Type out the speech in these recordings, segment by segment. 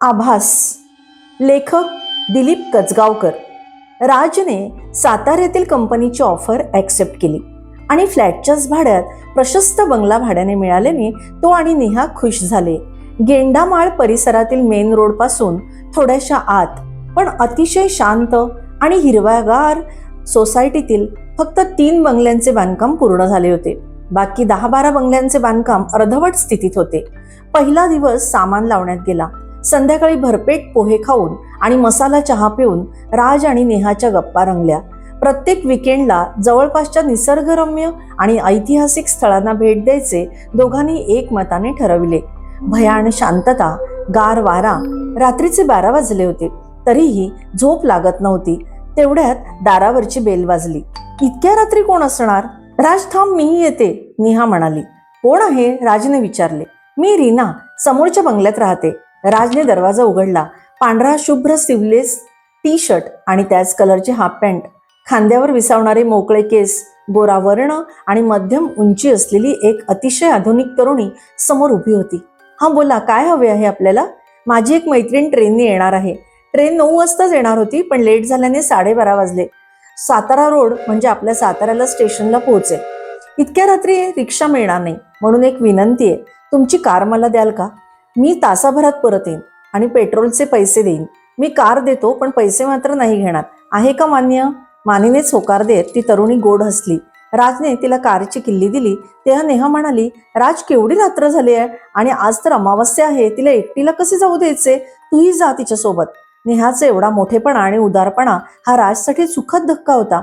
आभास. लेखक दिलीप कचगावकर. राजने साताऱ्यातील कंपनीची ऑफर ॲक्सेप्ट केली आणि फ्लॅटच्याच भाड्यात प्रशस्त बंगला भाड्याने मिळाल्याने तो आणि नेहा खुश झाले. गेंडामाळ परिसरातील मेन रोडपासून थोड्याशा आत पण अतिशय शांत आणि हिरव्यागार सोसायटीतील फक्त तीन बंगल्यांचे बांधकाम पूर्ण झाले होते. बाकी दहा बारा बंगल्यांचे बांधकाम अर्धवट स्थितीत होते. पहिला दिवस सामान लावण्यात गेला. संध्याकाळी भरपेट पोहे खाऊन आणि मसाला चहा पिऊन राज आणि नेहाच्या गप्पा रंगल्या. प्रत्येक विकेंडला जवळपासच्या निसर्गरम्य आणि ऐतिहासिक स्थळांना भेट द्यायचे दोघांनी एकमताने ठरविले. भयान शांतता गार वारा रात्रीचे बारा वाजले होते. तरीही झोप लागत नव्हती. तेवढ्यात दारावरची बेल वाजली. इतक्या रात्री कोण असणार? राज थांब मी येते नेहा म्हणाली. कोण आहे? राजने विचारले. मी रीना समोरच्या बंगल्यात राहते. राजने दरवाजा उघडला. पांढरा शुभ्र सिवलेस टी शर्ट आणि त्याच कलरची हाफ पॅन्ट. खांद्यावर विसावणारे मोकळे केस गोरा वर्ण आणि मध्यम उंची असलेली एक अतिशय आधुनिक तरुणी समोर उभी होती. हा बोला काय हवे आहे आपल्याला? माझी एक मैत्रीण ट्रेनने येणार आहे. ट्रेन नऊ वाजताच येणार होती पण लेट झाल्याने साडेबारा वाजले. सातारा रोड म्हणजे आपल्या साताऱ्याला स्टेशनला पोहोचेल. इतक्या रात्री रिक्षा मिळणार नाही म्हणून एक विनंती आहे तुमची कार मला द्याल का? मी तासाभरात परत येईन आणि पेट्रोलचे पैसे देईन. मी कार देतो पण पैसे मात्र नाही घेणार. आहे का मान्य? मानेनेच होकार देत ती तरुणी गोड हसली. राजने तिला कारची किल्ली दिली. तेव्हा नेहा म्हणाली राज केवढी रात्र झाली आहे? आणि आज तर अमावस्या आहे तिला एकटीला कसे जाऊ द्यायचे? तूही जा तिच्यासोबत. नेहाचा एवढा मोठेपणा आणि उदारपणा हा राजसाठी सुखद धक्का होता.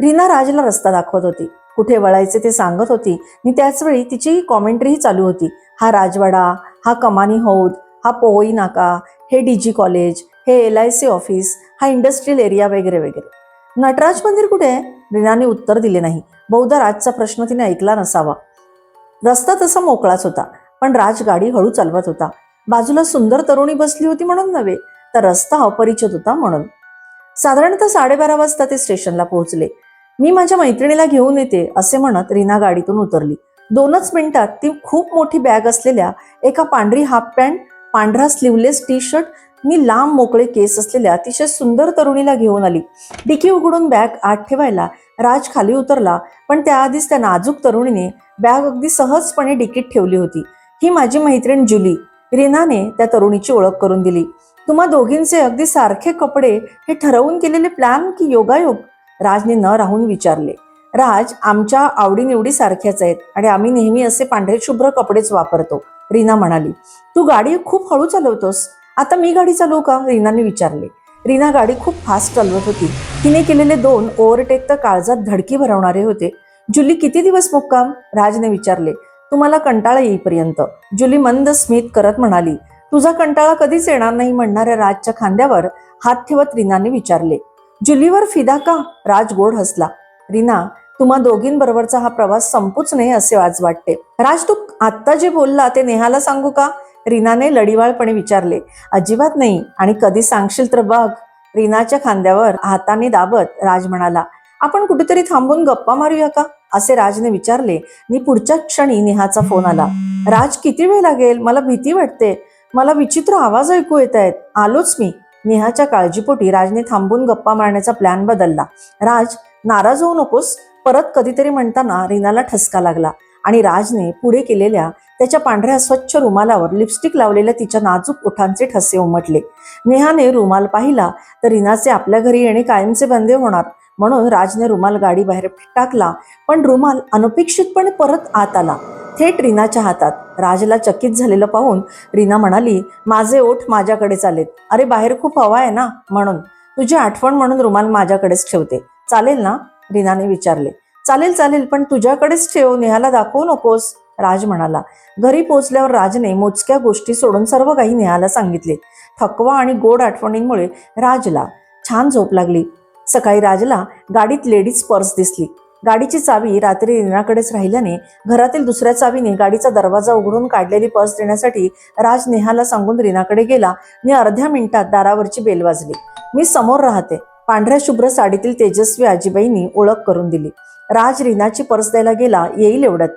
रीना राजला रस्ता दाखवत होती. कुठे वळायचे ते सांगत होती. आणि त्याचवेळी तिची कॉमेंट्रीही चालू होती. हा राजवाडा हा कमानी हौद हा पोई नाका हे डी जी कॉलेज हे एल आय सी ऑफिस हा इंडस्ट्रियल एरिया वगैरे वगैरे. नटराज मंदिर कुठे? आहे रीनाने उत्तर दिले नाही. बहुधा राजचा प्रश्न तिने ऐकला नसावा. रस्ता तसा मोकळाच होता पण राज गाडी हळू चालवत होता. बाजूला सुंदर तरुणी बसली होती म्हणून नव्हे तर रस्ता अपरिचित होता म्हणून. साधारणतः साडेबारा वाजता ते स्टेशनला पोहोचले. मी माझ्या मैत्रिणीला घेऊन येते असे म्हणत रीना गाडीतून उतरली. दोनच मिनिटात ती खूप मोठी बॅग असलेल्या एका पांढरी हाफ पॅन्ट पांढरा स्लीवलेस टी शर्ट मी लांब मोकळे केस असलेल्या अतिशय सुंदर तरुणीला घेऊन आली. डिकी उघडून बॅग आत ठेवायला राज खाली उतरला पण त्याआधीच त्या नाजूक तरुणीने बॅग अगदी सहजपणे डिकीत ठेवली होती. ही माझी मैत्रीण जुली. रीनाने त्या तरुणीची ओळख करून दिली. तुम्हा दोघींचे अगदी सारखे कपडे हे ठरवून केलेले प्लॅन की योगायोग? राजने न राहून विचारले. राज आमच्या आवडीनिवडी सारख्याच आहेत आणि आम्ही नेहमी असे पांढरे शुभ्र कपडेच वापरतो रीना म्हणाली. तू गाडी खूप हळू चालवतोस? आता मी गाडी चालवू का? रीनाने विचारले. रीना गाडी खूप फास्ट चालवत होती. तिने केलेले दोन ओव्हरटेक तर काळजात धडकी भरवणारे होते. जुली किती दिवस मुक्काम? राजने विचारले. तुम्हाला कंटाळा येईपर्यंत. जुली मंद स्मित करत म्हणाली. तुझा कंटाळा कधीच येणार नाही म्हणणाऱ्या राजच्या खांद्यावर हात ठेवत रीनाने विचारले. जुलीवर फिदा का? राज गोड हसला. रीना तुम्हा दोघींबरोबरचा हा प्रवास संपूच नाही असे आज वाटते. राज तू आत्ता जे बोलला ते नेहाला सांगू का? रीनाने लढीवाळपणे विचारले. अजिबात नाही. आणि कधी सांगशील तर बघ. रीनाच्या खांद्यावर हाताने दाबत राज म्हणाला आपण कुठेतरी थांबून गप्पा मारूया का? असे राजने विचारले. मी पुढच्या क्षणी नेहाचा फोन आला. राज किती वेळ लागेल? मला भीती वाटते. मला विचित्र आवाज ऐकू येत आहेत. आलोच मी. नेहाच्या काळजीपोटी राजने थांबून गप्पा मारण्याचा प्लॅन बदलला. राज नाराज होऊ नकोस. परत कधीतरी म्हणताना रीनाला ठसका लागला आणि राजने पुढे केलेल्या त्याच्या पांढऱ्या स्वच्छ रुमालावर लिपस्टिक लावलेल्या तिच्या नाजूक ओठांचे ठसे उमटले. नेहाने रुमाल पाहिला तर रीनाचे आपल्या घरी येणे कायमचे बंदे होणार. म्हणून राजने रुमाल गाडी बाहेर टाकला पण रुमाल अनपेक्षितपणे परत आत आला. थेट रीनाच्या हातात. राजला चकित झालेलं पाहून रीना म्हणाली माझे ओठ माझ्याकडेच आलेत अरे बाहेर खूप हवा आहे ना? म्हणून. तुझी आठवण म्हणून रुमाल माझ्याकडेच ठेवते. चालेल ना? रीनाने विचारले. चालेल चालेल पण तुझ्याकडेच ठेव नेहाला दाखवू नकोस. राज म्हणाला. घरी पोहोचल्यावर राजने मोजक्या गोष्टी सोडून सर्व काही नेहाला सांगितले. थकवा आणि गोड आठवणींमुळे राजला छान झोप लागली. सकाळी राजला गाडीत लेडीज पर्स दिसली. गाडीची चावी रात्री रीनाकडेच राहिल्याने घरातील दुसऱ्या चावीने गाडीचा दरवाजा उघडून काढलेली पर्स देण्यासाठी राज नेहाला सांगून रीनाकडे गेला. आणि अर्ध्या मिनिटात दारावरची बेल वाजली. मी समोर राहते. पांढऱ्या शुभ्र साडीतील तेजस्वी आजीबाईंनी ओळख करून दिली. राज रीनाची पर्स द्यायला गेला. येईल एवढ्यात.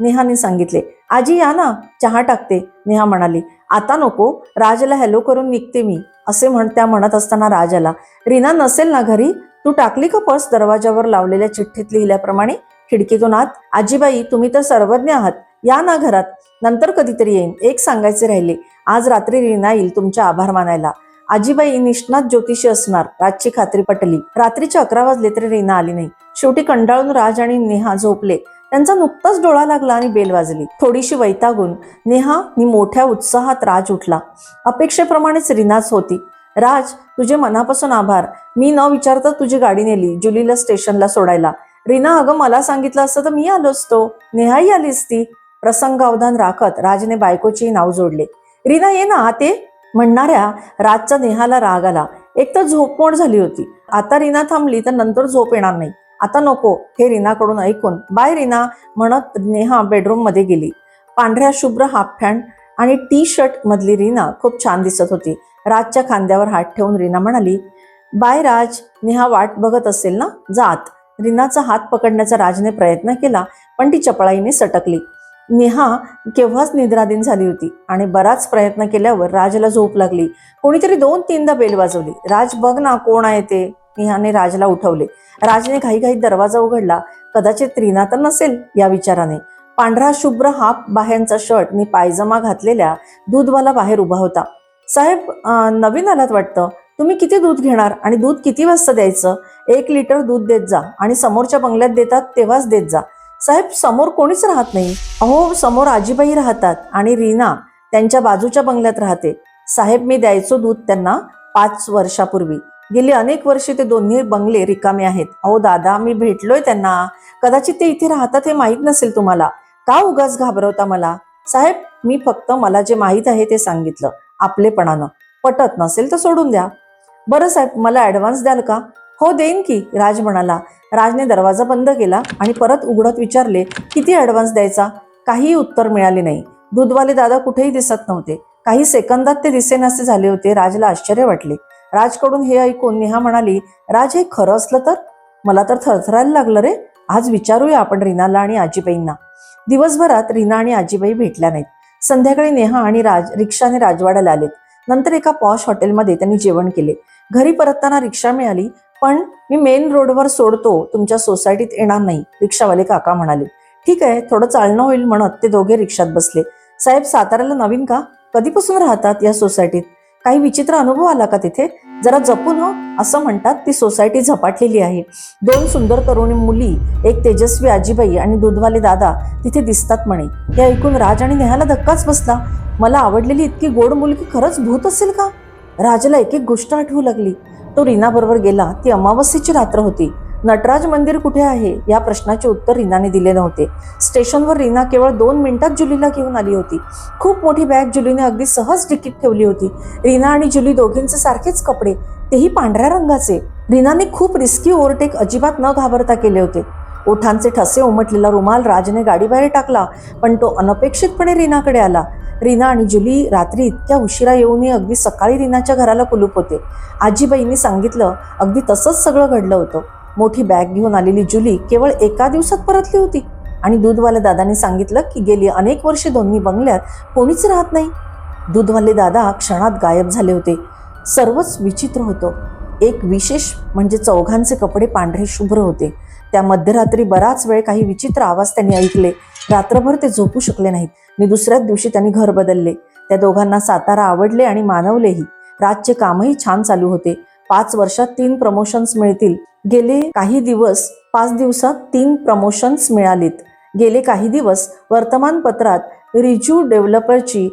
नेहाने सांगितले आजी या ना. चहा टाकते. नेहा म्हणाली आता नको. राजला हॅलो करून निघते मी. असे म्हण त्या म्हणत असताना राज आला. रीना नसेल ना घरी? तू टाकली का पर्स दरवाजावर लावलेल्या चिठ्ठीत लिहिल्याप्रमाणे? खिडकीतून आत आजीबाई तुम्ही तर सर्वज्ञ आहात. या ना घरात. नंतर कधीतरी येईन. एक सांगायचे राहिले. आज रात्री रीना येईल तुमचे आभार मानायला. आजीबाई निष्णात ज्योतिषी असणार राजची खात्री पटली. रात्रीचे अकरा वाजले तरी रीना आली नाही. शेवटी कंटाळून राज आणि नेहा झोपले. त्यांचा नुकताच डोळा लागला आणि बेल वाजली. थोडीशी वैतागून नेहा नि मोठ्या उत्साहात राज उठला. अपेक्षेप्रमाणेच रीनाच होती. राज तुझे मनापासून आभार. मी न विचारता तुझी गाडी नेली जुलीला स्टेशनला सोडायला. रीना अगं मला सांगितलं असतं तर मी आलो असतो. नेहाही आलीस ती. प्रसंग अवधान राखत राजने बायकोची नाव जोडले. रीना ये ना आते म्हणणाऱ्या राजचा नेहाला राग आला. एक तर झोपमोड झाली होती. आता रीना थांबली तर नंतर झोप येणार नाही. आता नको हे रीनाकडून ऐकून. बाय रीना म्हणत नेहा बेडरूममध्ये गेली. पांढऱ्या शुभ्र हाफ फॅन्ट आणि टी शर्ट मधली रीना खूप छान दिसत होती. राजच्या खांद्यावर हात ठेवून रीना म्हणाली बाय राज नेहा वाट बघत असेल ना? जात. रीनाचा हात पकडण्याचा राजने प्रयत्न केला पण ती चपळाईने सटकली. नेहा केव्हाच निद्राधीन झाली होती आणि बराच प्रयत्न केल्यावर राजला झोप लागली. कोणीतरी दोन तीनदा बेल वाजवली. राज बघ ना कोण आहे ते. नेहाने राजला उठवले. राजने घाईघाईत दरवाजा उघडला. कदाचित रीना तर नसेल या विचाराने. पांढरा शुभ्र हाफ बाह्यांचा शर्ट आणि पायजमा घातलेल्या दूधवाला बाहेर उभा होता. साहेब नवीन आलात वाटतं. तुम्ही किती दूध घेणार आणि दूध किती वाजता द्यायचं? एक लिटर दूध देत जा आणि समोरच्या बंगल्यात देतात तेव्हाच देत जा. साहेब समोर कोणीच राहत नाही. अहो समोर आजीबाई राहतात आणि रीना त्यांच्या बाजूच्या बंगल्यात राहते. साहेब मी द्यायचो दूध त्यांना पाच वर्षापूर्वी. गेली अनेक वर्षे ते दोन्ही बंगले रिकामे आहेत. अहो दादा मी भेटलोय त्यांना. कदाचित ते इथे राहतात हे माहीत नसेल तुम्हाला. का उगाच घाबरवता मला? साहेब मी फक्त मला जे माहीत आहे ते सांगितलं आपलेपणानं. पटत नसेल तर सोडून द्या. बरं साहेब मला ॲडव्हान्स द्याल का? हो देईन की राज म्हणाला. राजने दरवाजा बंद केला आणि परत उघडत विचारले किती ॲडव्हान्स द्यायचा? काहीही उत्तर मिळाले नाही. दूधवाले दादा कुठेही दिसत नव्हते. काही सेकंदात ते दिसेनासे झाले होते राजला आश्चर्य वाटले. राजकडून हे ऐकून नेहा म्हणाली राज हे खरं असलं तर? मला तर थरथरायला लागलं रे. आज विचारूया आपण रीनाला आणि आजीबाईंना. दिवसभरात रीना आणि आजीबाई भेटल्या नाहीत. संध्याकाळी नेहा आणि राज रिक्षाने राजवाड्याला आलेत. नंतर एका पॉश हॉटेलमध्ये त्यांनी जेवण केले. घरी परतताना रिक्षा मिळाली पण मी मेन रोडवर सोडतो तुमच्या सोसायटीत येणार नाही रिक्षावाले काका म्हणाले. ठीक आहे थोडं चालणं होईल म्हणत ते दोघे रिक्षात बसले. साहेब साताऱ्याला नवीन का? कधीपासून राहतात या सोसायटीत? काही विचित्र अनुभव आला का तिथे? जरा जपून हो असं म्हणतात ती सोसायटी झपाटलेली आहे. दोन सुंदर तरुणी मुली एक तेजस्वी आजीबाई आणि दूधवाले दादा तिथे दिसतात म्हणे. हे ऐकून राज आणि नेहाला धक्काच बसला. मला आवडलेली इतकी गोड मुलगी खरंच भूत असेल का? राजाला एक एक गोष्ट आठवू लागली. तो रीना बरोबर गेला ती अमावस्येची रात्र होती. नटराज मंदिर कुठे आहे? या प्रश्नाचे उत्तर रीनाने दिले नव्हते. स्टेशनवर रीना केवळ दोन मिनिटात जुलीला घेऊन आली होती. खूप मोठी बॅग जुलीने अगदी सहज तिकीट ठेवली होती. रीना आणि जुली दोघींचे सारखेच कपडे तेही पांढऱ्या रंगाचे. रीनाने खूप रिस्की ओव्हरटेक अजिबात न घाबरता केले होते. ओठांचे ठसे उमटलेला रुमाल राजने गाडीबाहेर टाकला पण तो अनपेक्षितपणे रीनाकडे आला. रीना आणि जुली रात्री इतक्या उशिरा येऊनही अगदी सकाळी रीनाच्या घराला कुलूप होते. आजीबाईंनी सांगितलं अगदी तसंच सगळं घडलं होतं. मोठी बॅग घेऊन आलेली जुली केवळ एका दिवसात परतली होती. आणि दूधवाल्या दादाने सांगितलं की गेली अनेक वर्षे दोन्ही बंगल्यात कोणीच राहत नाही. दूधवाले दादा क्षणात गायब झाले होते. सर्वच विचित्र होतं. एक विशेष म्हणजे चौघांचे कपडे पांढरे शुभ्र होते. त्या मध्यरात्री बराच वेळ काही विचित्र आवाज त्यांनी ऐकले. रात्रभर ते झोपू शकले नाहीत. मी दुसऱ्याच दिवशी त्यांनी घर बदलले. त्या दोघांना सातारा आवडले आणि मानवलेही. राजचे कामही छान चालू होते. पाच वर्षात तीन प्रमोशन्स मिळतील. गेले काही दिवस पाच दिवसात तीन प्रमोशन्स मिळालीत. गेले काही दिवस वर्तमानपत्रात रिजू डेव्हलपरची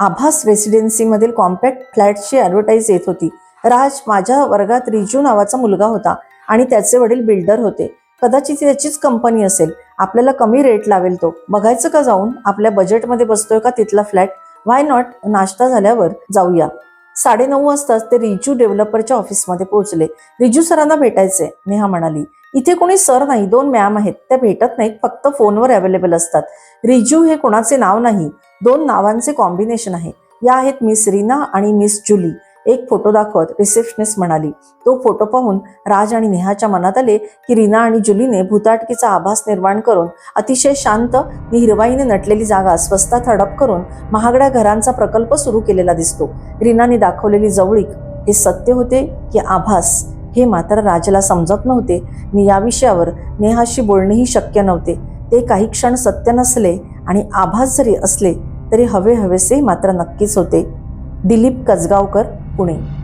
आभास रेसिडेन्सीमधील कॉम्पॅक्ट फ्लॅटची ॲडव्हर्टाईज येत होती. राज माझ्या वर्गात रिजू नावाचा मुलगा होता आणि त्याचे वडील बिल्डर होते. कदाचित त्याचीच कंपनी असेल. आपल्याला कमी रेट लावेल तो. बघायचं का जाऊन? आपल्या बजेटमध्ये बसतोय का तिथला फ्लॅट वाय नॉट नाश्ता झाल्यावर जाऊया. साडेनऊ वाजताच ते रिजू डेव्हलपरच्या ऑफिसमध्ये पोहोचले. रिजू सरांना भेटायचे. नेहा म्हणाली इथे कोणी सर नाही दोन मॅम आहेत. त्या भेटत नाहीत फक्त फोनवर अवेलेबल असतात. रिजू हे कोणाचे नाव नाही दोन नावांचे कॉम्बिनेशन आहे. या आहेत मिस रीना आणि मिस जुली. एक फोटो दाखवत रिसेप्शनिस्ट म्हणाली तो फोटो पाहून राज आणि नेहाच्या मनात आले की रीना आणि जुलीने भूताटकीचा आभास निर्माण करून अतिशय शांत आणि हिरवाईने नटलेली जागा स्वस्तात हडप करून महागड्या घरांचा प्रकल्प सुरू केलेला दिसतो. रीनाने दाखवलेली जवळीक हे सत्य होते की आभास हे मात्र राजाला समजत नव्हते. आणि या विषयावर नेहाशी बोलणेही शक्य नव्हते. ते काही क्षण सत्य नसले आणि आभास जरी असले तरी हवे हवेसे मात्र नक्कीच होते. दिलीप कसगावकर पुणे.